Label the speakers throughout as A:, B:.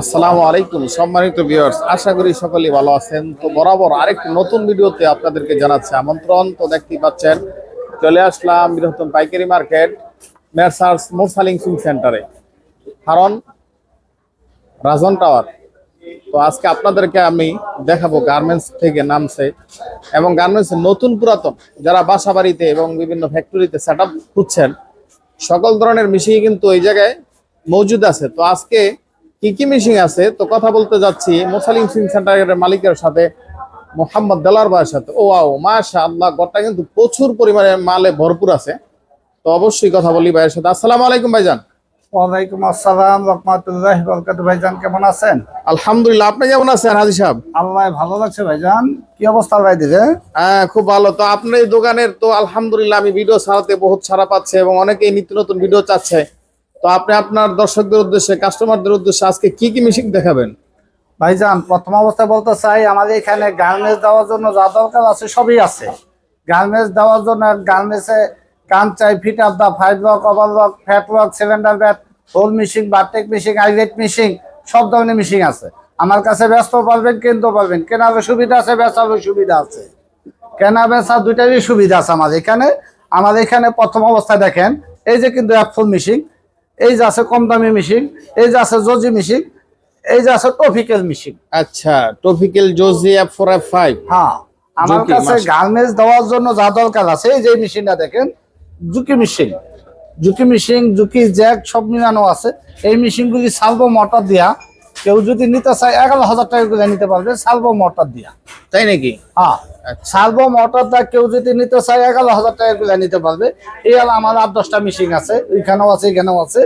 A: আসসালামু আলাইকুম, সম্মানিত ভিউয়ার্স আশা করি সকলেই ভালো আছেন। তো বরাবর আরেকটি নতুন ভিডিওতে আপনাদেরকে জানাচ্ছি আমন্ত্রণ। তো দেখতেই পাচ্ছেন, চলে আসলাম বৃহত্তম পাইকারি মার্কেট মেরসার্স মোরসালিং সুইং সেন্টারে। কারণ রাজন টাওয়ার। তো আজকে আপনাদেরকে আমি দেখাবো গার্মেন্টস থেকে নামছে এবং গার্মেন্টস নতুন পুরাতন, যারা বাসা বাড়িতে এবং বিভিন্ন ফ্যাক্টরিতে সেট আপ খুঁজছেন, সকল ধরনের মেশিন কিন্তু এই জায়গায় মজুদ আছে। তো আজকে কি কি মেশিন আছে? তো কথা বলতে যাচ্ছি মোসালিম সিং সেন্টারের মালিকের সাথে মোহাম্মদ দেলার ভাইয়ের সাথে। ও আও মাশা আল্লাহ গড়টা কিন্তু প্রচুর পরিমাণে মালে ভরপুর আছে। তো অবশ্যই কথা বলি ভাইয়ের সাথে। আসসালামু আলাইকুম ভাইজান।
B: ওয়ালাইকুম আসসালাম রহমতুল্লাহ বরকাত ভাইজান কেমন আছেন?
A: আলহামদুলিল্লাহ আপনি কেমন আছেন হাজি সাহেব?
B: আল্লাহ ভালো লাগছে ভাইজান। কি অবস্থা ভাই দিলে
A: হ্যাঁ খুব ভালো। তো আপনার এই দোকানের তো আলহামদুলিল্লাহ আমি ভিডিও ছাড়াতে বহুত সারা পাচ্ছে এবং অনেকেই নিত্য নতুন ভিডিও চাচ্ছে। তো আপনি আপনার দর্শকদের উদ্দেশ্যে কাস্টমারদের উদ্দেশ্যে আজকে কি কি মেশিন দেখাবেন?
B: ভাইজান, প্রথম অবস্থায় বলতে চাই, আমাদের এখানে গার্মেন্টস দেওয়ার জন্য যা দরকার আছে সবই আছে। গার্মেন্টস দেওয়ার জন্য গার্মেন্টসে কান চাই fit up the five lock over lock flat lock cylinder button hole machine bartack machine eyelet machine সব ধরনের মেশিন আছে। আমার কাছে ব্যস্ত পারবেন কিনতে পারবেন কেনারও সুবিধা আছে, বেচারও সুবিধা আছে। কেনা, বেচা দুইটারই সুবিধা আছে আমাদের এখানে। আমাদের এখানে প্রথম অবস্থায় দেখেন, এই যে কিন্তু অ্যাপফুল মেশিন এই যে আছে কম দামি মেশিন এই যে আছে জজি মেশিন এই যে আছে টপিক্যাল মেশিন
A: আচ্ছা topical Juki F four F five
B: হ্যাঁ আমার কাছে গার্মেন্টস দেওয়ার জন্য যা দরকার আছে এই যে মেশিনটা দেখেন Juki machine Juki machine Juki Jack সব মিলানো আছে। এই মেশিনগুলি সালভো মোটর দিয়া কেউ যদি নিতে চায় এগারো হাজার টাকা করে নিতে পারবে সালভো মোটর দিয়া।
A: তাই নাকি?
B: হ্যাঁ। সালভো মোটরটা কেউ যদি নিতে চায় এগারো হাজার টাকা করে নিতে পারবে। এই হলো আমার আট দশটা মেশিন আছে এখানেও আছে এখানেও আছে।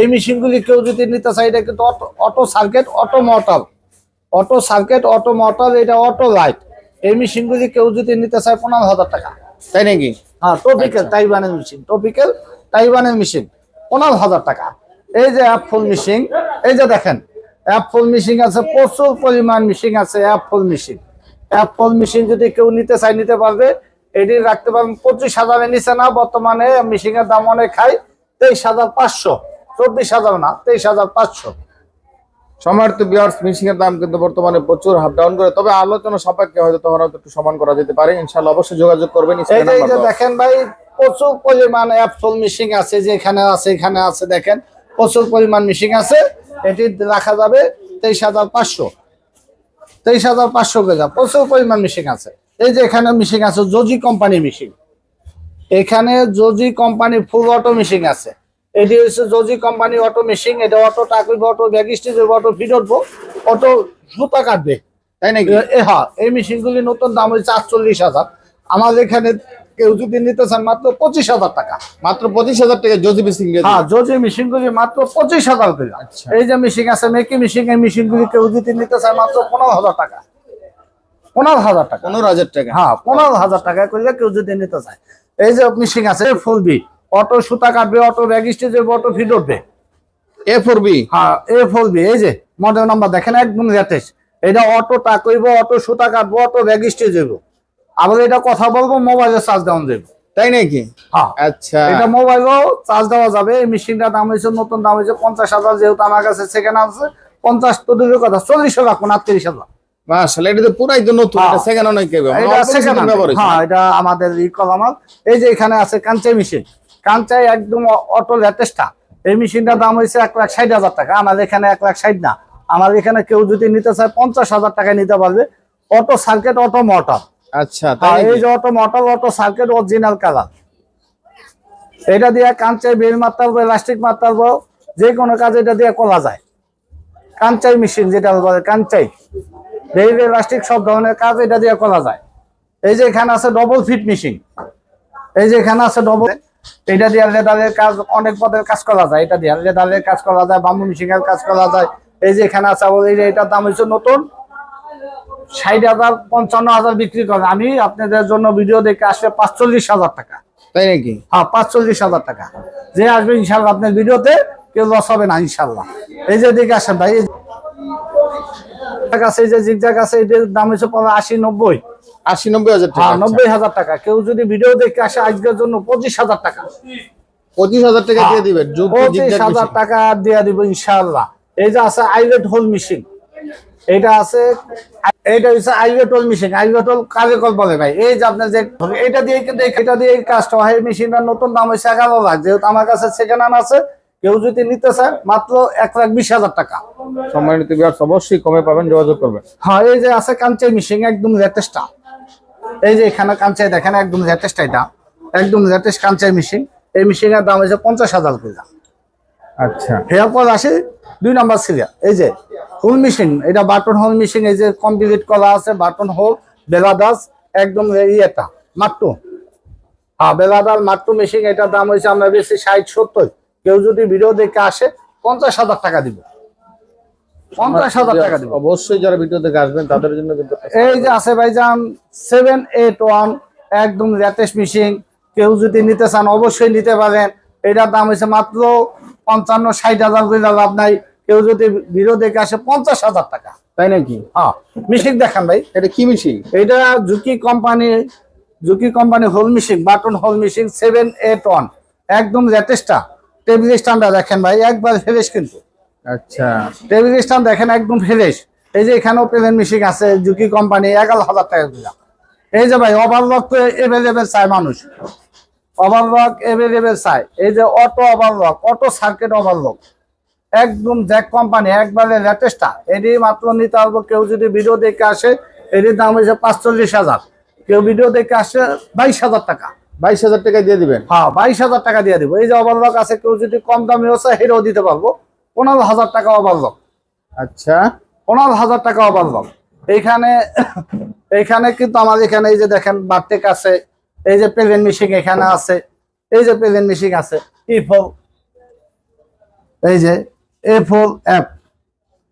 B: এই মেশিনগুলি কেউ যদি নিতে চায় এটা কিন্তু auto auto circuit auto motor auto circuit auto motor এটা অটো লাইট এই মেশিনগুলি কেউ যদি নিতে চায় পনেরো হাজার টাকা।
A: তাই নাকি?
B: হ্যাঁ টপিক্যাল তাইওয়ানের মেশিন টপিক্যাল তাইওয়ানের মেশিন পনেরো হাজার টাকা। এই যে অ্যাপ ফুল মেশিন এই যে দেখেন অ্যাপ ফুল মেশিন আছে প্রচুর পরিমাণ মেশিন আছে app full machine app full machine যদি কেউ নিতে চায় নিতে পারবে। এটি রাখতে পারবেন পঁচিশ হাজারের নিচে না বর্তমানে মেশিনের দাম অনেক খাই তেইশ হাজার পাঁচশো। চব্বিশ হাজার না তেইশ হাজার পাঁচশো।
A: সম্মানিত বিয়ার্স মেশিন দাম কিন্তু বর্তমানে প্রচুর হাফ ডাউন করে তবে আলোচনা সাপেক্ষে হয়তো তখন হয়তো একটু সমান করা যেতে পারে। ইনশাআল্লাহ অবশ্যই যোগাযোগ করবেন
B: এই যে। দেখেন ভাই প্রচুর পরিমাণ অ্যাপফুল মিশিং আছে যে এখানে আছে এখানে আছে দেখেন। প্রচুর পরিমাণ মিশিং আছে এটি রাখা যাবে তেইশ হাজার পাঁচশো। তেইশ হাজার পাঁচশো কেজা প্রচুর পরিমাণ মিশিং আছে। এই যে এখানে মিশিং আছে জজি কোম্পানি মিশিং এখানে Juki company full auto machine আছে। এটি হচ্ছে জজি কোম্পানি অটো মেশিন এটা auto টাকইব auto bag stage auto fit উঠবো অটো সুতা কাটবে।
A: তাই নাকি?
B: হ্যাঁ এই মেশিনগুলি নতুন দাম হচ্ছে আটচল্লিশ হাজার। আমাদের এখানে কেউ যদি নিতে চান মাত্র পঁচিশ হাজার টাকা।
A: মাত্র পঁচিশ হাজার টাকা জজি মেশিন
B: হ্যাঁ যদি মেশিনগুলি মাত্র পঁচিশ হাজার করে।
A: আচ্ছা।
B: এই যে মেশিন আছে মেকি মেশিন এই মেশিনগুলি কেউ যদি নিতে চায় মাত্র পনেরো হাজার টাকা। পনেরো হাজার টাকা।
A: পনেরো হাজার টাকা।
B: হ্যাঁ পনেরো হাজার টাকা করলে কেউ যদি নিতে চায়। এই যে মেশিন আছে অটো সুতা কাটবে অটো অটো উঠবে।
A: এ ফোর বি
B: হ্যাঁ এ ফলবি এই যে মডেল নাম্বার দেখেন একদম লেটেস্ট এটা অটো টাকইব অটো সুতা কাটবো অটো ব্যাগ স্টেজ যাব আবার এটা কথা বলব মোবাইলে চার্জ দেওয়া যাবে
A: তাই নাকি?
B: হ্যাঁ।
A: আচ্ছা।
B: এটা মোবাইলও চার্জ দেওয়া যাবে। এই মেশিনটার দাম হয়েছে নতুন দাম হয়েছে পঞ্চাশ হাজার যেহেতু আমার কাছে সেকেন্ড আছে পঞ্চাশ তো দূরের কথা চল্লিশ হাজার কোন আটত্রিশ হাজার।
A: মাশাআল্লাহ এটা তো পুরাই তো নতুন
B: হ্যাঁ।
A: এটা সেকেন্ড নয় কেউ
B: এটা second হ্যাঁ এটা আমাদের ই কলামাল এই যে এখানে আছে কাঞ্চাই মেশিন কাঞ্চাই একদম অটো লেটেস্টটা এই মেশিনটার দাম হয়েছে এক লাখ ষাট হাজার টাকা। আমাদের এখানে এক লাখ ষাট না। আমাদের এখানে কেউ যদি নিতে চায় পঞ্চাশ হাজার টাকা নিতে পারবে। অটো সার্কিট অটো মোটর
A: আচ্ছা তাই
B: এই যে auto motor auto circuit original colour এটা দিয়ে কাঞ্চাই বেল মারতে পারব ইলাস্টিক মারতে পারব যে কোনো কাজ এটা দিয়ে করা যায়। কাঞ্চাই মেশিন যেটা বলে কাঞ্চাই বেল ইলাস্টিক সব ধরনের কাজ এটা দিয়ে করা যায়। এই যে এখানে আছে ডবল ফিট মেশিন এই যে এখানে আছে ডবল এটা দিয়ে লেদারের কাজ অনেক পদের কাজ করা যায়। এটা দিয়ে লেদারের কাজ করা যায় বাম্বু মেশিনের কাজ করা যায়। এই যে এখানে আছে যে এটার দাম হচ্ছে নতুন। ষাট হাজার পঞ্চান্ন হাজার বিক্রি করে। আমি আপনাদের জন্য ভিডিও দেখে আসবে পাঁচচল্লিশ হাজার টাকা।
A: তাই নাকি?
B: হ্যাঁ পাঁচচল্লিশ হাজার টাকা। যে আসবে ইনশাল্লাহ আপনার ভিডিওতে কেউ লস হবে না ইনশাল্লাহ। এই যে দিকে আসেন ভাই এই যে আছে এই যে জিগজাগ আছে এটার দাম হচ্ছে আশি নব্বই।
A: আশি নব্বই হাজার টাকা
B: হ্যাঁ
A: আচ্ছা।
B: নব্বই হাজার টাকা। কেউ যদি ভিডিও দেখে আসে আজকের জন্য পঁচিশ হাজার টাকা।
A: পঁচিশ হাজার টাকা দিয়ে দিবেন জুতো
B: পঁচিশ হাজার টাকা দিয়ে দিব ইনশাল্লাহ। এই যে আছে আইলেট হোল মেশিন। এটা আছে এটা হচ্ছে eyelet hole machine. Eyelet hole কার্যকর বলে ভাই? এই যে আপনার যে এটা দিয়ে কিন্তু এটা দিয়ে কাজটা হয় এই মেশিনটার নতুন দাম হচ্ছে এগারো লাখ। যেহেতু আমার কাছে সেকেন্ড হ্যান্ড আছে কেউ যদি নিতে চায় মাত্র এক লাখ বিশ হাজার টাকা।
A: সম্মানিত ভিউয়ার্স অবশ্যই কমে পাবেন যোগাযোগ করবেন।
B: হ্যাঁ এই যে আছে কাঞ্চাই মেশিন একদম লেটেস্টটা এই যে এখানে কাঞ্চাই দেখেন একদম লেটেস্ট এটা। একদম লেটেস্ট কাঞ্চাই মেশিন। এই মেশিনের দাম হচ্ছে পঞ্চাশ হাজার করে
A: আচ্ছা।
B: এরপর আসে দুই নাম্বার সিরিয়াল এই যে হোল মেশিন এটা বাটন হোল মেশিন এই যে কমপ্লিট করা আছে বাটন হোল বেলাদাস একদম ইয়েটা মাট্টু হ্যাঁ বেলাদাস মাট্টু মেশিন এটার দাম হয়েছে আমরা বেশি ষাট সত্তর। কেউ যদি ভিডিও দেখে আসে পঞ্চাশ হাজার টাকা দিব। পঞ্চাশ হাজার টাকা দিব।
A: অবশ্যই যারা ভিডিও দেখে আসবেন তাদের জন্য কিন্তু
B: এই যে আছে ভাইজান সেভেন এইট ওয়ান একদম লেটেস্ট মেশিন কেউ যদি নিতে চান অবশ্যই নিতে পারেন। এটার দাম হচ্ছে মাত্র পঞ্চান্ন ষাট হাজার করে লাভ নাই। কেউ যদি ভিডিও দেখে আসে পঞ্চাশ হাজার টাকা।
A: তাই নাকি?
B: হ্যাঁ। মেশিন দেখান ভাই।
A: এটা কি মিশিক?
B: এটা Juki company Juki company hole machine button hole machine seven eight one একদম লেটেস্টটা টেবিল স্ট্যান্ডটা দেখেন ভাই একবার ফ্রেশ কিন্তু।
A: আচ্ছা।
B: টেবিল স্ট্যান্ড দেখেন একদম ফ্রেশ এই যে এখানেও প্লেন মেশিন আছে জুকি কোম্পানি এগারো হাজার টাকা করে। এই যে ভাই ওভারলক তো এভেলেবেল চায় মানুষ। ওভারলক এভেলেবেল চায়। এই যে auto overlock auto circuit overlock একদম জ্যাক কোম্পানি একবারে লেটেস্টটা এটি মাত্র নিতে পারব কেউ যদি ভিডিও দেখে আসে এটির দাম হয়েছে পাঁচচল্লিশ হাজার। কেউ ভিডিও দেখে আসে বাইশ হাজার টাকা।
A: বাইশ হাজার টাকা দিয়ে দিবেন?
B: হ্যাঁ বাইশ হাজার টাকা দিয়ে দিব। এই যে ওভারলক আছে কেউ যদি কম দামি হচ্ছে হেরেও দিতে পারব। পনেরো হাজার টাকা ওভারলক
A: আচ্ছা।
B: পনেরো হাজার টাকা ওভারলক এইখানে এইখানে কিন্তু আমাদের এখানে এই যে দেখেন বারটেক আছে। এই যে প্রেজেন্ট মিশিং এখানে আছে। এই যে প্রেজেন্ট মিশিং আছে। ই ফোর এই যে এ ফোর অ্যাপ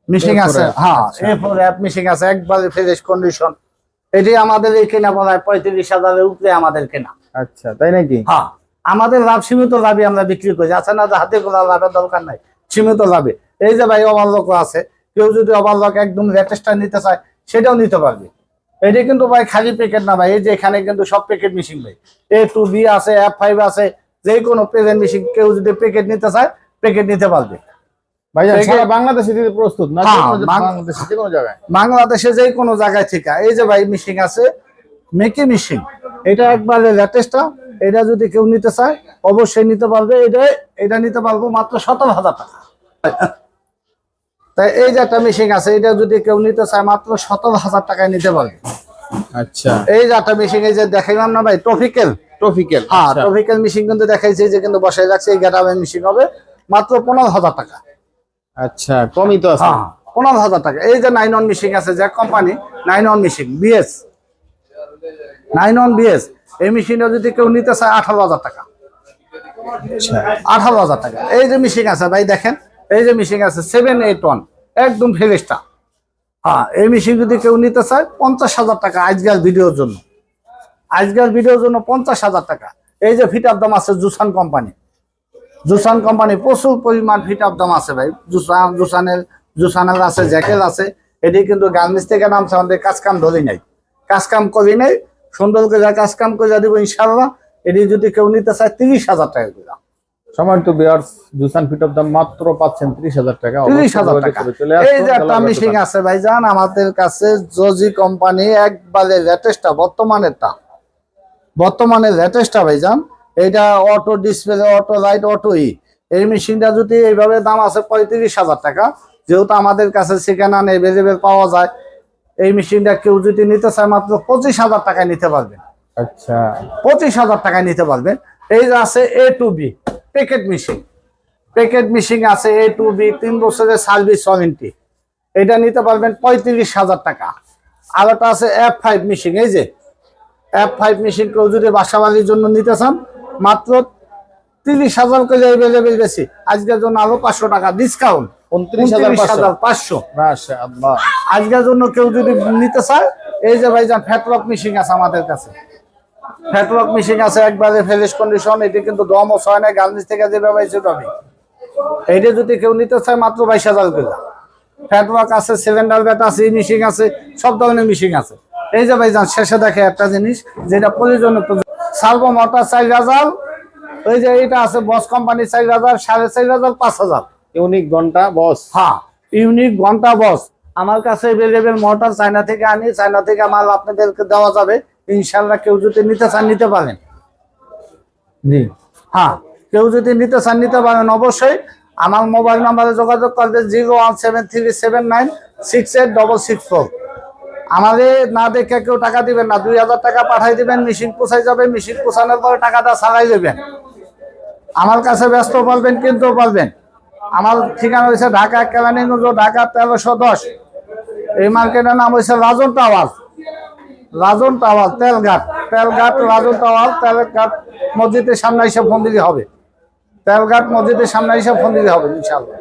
B: মিশিং আছে। হ্যাঁ। এ ফোর অ্যাপ মিশিং আছে একবারে ফ্রেশ কন্ডিশন এটি আমাদের এই কেনা হয় পঁয়ত্রিশ হাজারের উপরে আমাদের কেনা।
A: আচ্ছা তাই নাকি?
B: হ্যাঁ আমাদের লাভ সীমিত লাভে আমরা বিক্রি করি। আছে না যে হাতে গোলা লাভের দরকার নাই? সীমিত লাভে এই যে ভাই ওভারলক আছে। কেউ যদি ওভারলক একদম লেটেস্টটা নিতে চায় সেটাও নিতে পারবে। এটা কিন্তু ভাই খালি প্যাকেট না ভাই এই যে এখানে কিন্তু সব প্যাকেট মিশিং ভাই। এ টু বি আছে এফ ফাইভ আছে যে কোনো প্রেজেন্ট মিশিং কেউ যদি প্যাকেট নিতে চায় প্যাকেট নিতে পারবে।
A: বাংলাদেশে
B: হ্যাঁ,
A: যে কোনো- বাংলাদেশে যে কোনো জায়গায়?
B: বাংলাদেশে যে কোনো জায়গায় থেকে। এই যে ভাই মিশিং আছে মেকি মিশিং এটা একবারে লেটেস্টটা এটা যদি কেউ নিতে চায় অবশ্যই নিতে পারবে। এটা এটা নিতে পারব মাত্র সতেরো হাজার টাকা। তাই এই যে একটা মেশিন আছে এটা যদি কেউ নিতে চায় মাত্র সতেরো হাজার টাকায় নিতে পারবে।
A: আচ্ছা।
B: এই যে একটা মেশিন এই যে দেখাইলাম না ভাই ট্রফিক্যাল
A: ট্রফিক্যাল
B: হ্যাঁ ট্রফিক্যাল মেশিন কিন্তু দেখাইছে যে কিন্তু বসাই রাখছে এই গেটাবের মেশিন হবে মাত্র পনেরো হাজার টাকা।
A: আচ্ছা কমই তো আছে।
B: হ্যাঁ পনেরো হাজার টাকা। এই যে নাইন অন মিশিং আছে যে company nine on machine BS nine on BS এই মেশিনটা যদি কেউ নিতে চায় আঠারো হাজার টাকা।
A: আচ্ছা।
B: আঠারো হাজার টাকা। এই যে মিশিং আছে ভাই দেখেন এই যে মিশিং আছে সেভেন এইট ওয়ান একদম ফ্রেশটা। হ্যাঁ এই মেশিন যদি কেউ নিতে চায় পঞ্চাশ হাজার টাকা আজকাল ভিডিওর জন্য। আজকাল ভিডিওর জন্য পঞ্চাশ হাজার টাকা। এই যে ফিট আপ দাম আছে জুসান কোম্পানি জুসান কোম্পানি প্রচুর পরিমাণ ফিট আপ দাম আছে ভাই। জুসান জুসানের জুসানের আছে জ্যাকেট আছে। এটি কিন্তু গার্মেন্টস থেকে নামছে আমাদের কাজ কাম ধরি নাই। কাজ কাম করি নাই। সুন্দর করে যা কাজ কাম করে দিব ইনশাল্লাহ এটি যদি কেউ নিতে চায় তিরিশ হাজার টাকা করে
A: সম্মানিত বিয়ার্স জুসান ফিট অফ দাম মাত্র পাচ্ছেন ত্রিশ হাজার টাকা।
B: তিরিশ হাজার টাকা।
A: যোগাযোগ করে চলে
B: এই যে একটা
A: দোলাবাড়ি
B: আছে ভাইজান আমাদের কাছে জজি কোম্পানি একবারে লেটেস্টটা বর্তমানেরটা। বর্তমানে লেটেস্টটা ভাইজান এটা auto display auto light auto ই এই মেশিনটা যদি এইভাবে দাম আছে পঁয়ত্রিশ হাজার টাকা যেহেতু আমাদের কাছে সেখানে এভেলেবেল পাওয়া যায় এই মেশিনটা কেউ যদি নিতে চায় মাত্র পঁচিশ হাজার টাকায় নিতে পারবেন
A: আচ্ছা।
B: পঁচিশ হাজার টাকায় নিতে পারবেন এই যে আছে A two B packet machine packet machine আছে এ টু বি তিন বছরের সার্ভিস ওয়ারেন্টি এটা নিতে পারবেন পঁয়ত্রিশ হাজার টাকা। আর একটা আছে এফ ফাইভ মেশিন এই যে এফ ফাইভ মেশিন কেউ যদি বাসাবাড়ির জন্য নিতে চান মাত্র তিরিশ হাজার করে এভেলেবেল বেশি। আজকের জন্য আরও পাঁচশো টাকা ডিসকাউন্ট
A: উনত্রিশ হাজার পাঁচশো।
B: আজকের জন্য কেউ যদি নিতে চায় এই যে ভাইজান ফ্যাটলক মেশিন আছে আমাদের কাছে। ফ্যাটলক মেশিন আছে একবারে ফ্রেশ কন্ডিশন এটি কিন্তু দমও ছয় না গার্মেন্টস থেকে যেভাবে পাইছে তবে এইটা যদি কেউ নিতে চায় মাত্র বাইশ হাজার করে। ফ্যাটলক আছে সিলিন্ডার ব্যাট আছে মেশিন আছে সব ধরনের মেশিন আছে। এই যে ভাইজান শেষে দেখে একটা জিনিস যেটা প্রয়োজন সার্ভো মোটর চার হাজার ওই যে এটা আছে বস কোম্পানি চার হাজার সাড়ে চার হাজার পাঁচ হাজার।
A: ইউনিক ঘণ্টা বস।
B: হ্যাঁ ইউনিক ঘণ্টা বস। আমার কাছে অ্যাভেলেবেল মোটর চায়না থেকে আনি চায়না থেকে মাল আপনাদেরকে দেওয়া যাবে। ইনশাল্লাহ কেউ যদি নিতে চান নিতে পারেন। জি হ্যাঁ কেউ যদি নিতে চান নিতে পারেন অবশ্যই। আমার মোবাইল নাম্বারে যোগাযোগ করবে zero one seven three seven nine six eight double six four আমাদের না দেখে কেউ টাকা দিবেন না। দুই হাজার টাকা পাঠাই দিবেন, মেশিন পোষাই যাবে, মেশিন পোষানোর পরে টাকাটা ছাড়াই দেবেন। আমার কাছে ব্যস্ত পারবেন কিন্তু পারবেন আমার ঠিকানা হয়েছে ঢাকা কেরানীগঞ্জ, ঢাকা তেরোশো দশ। এই মার্কেটের নাম হয়েছে Rajan tower Rajan tower Telghat. Telghat, Rajan tower Telghat মসজিদের সামনে এসে ফোন দিতে হবে। তেলঘাট মসজিদের সামনে এসে ফোন দিতে হবে ইনশাল্লাহ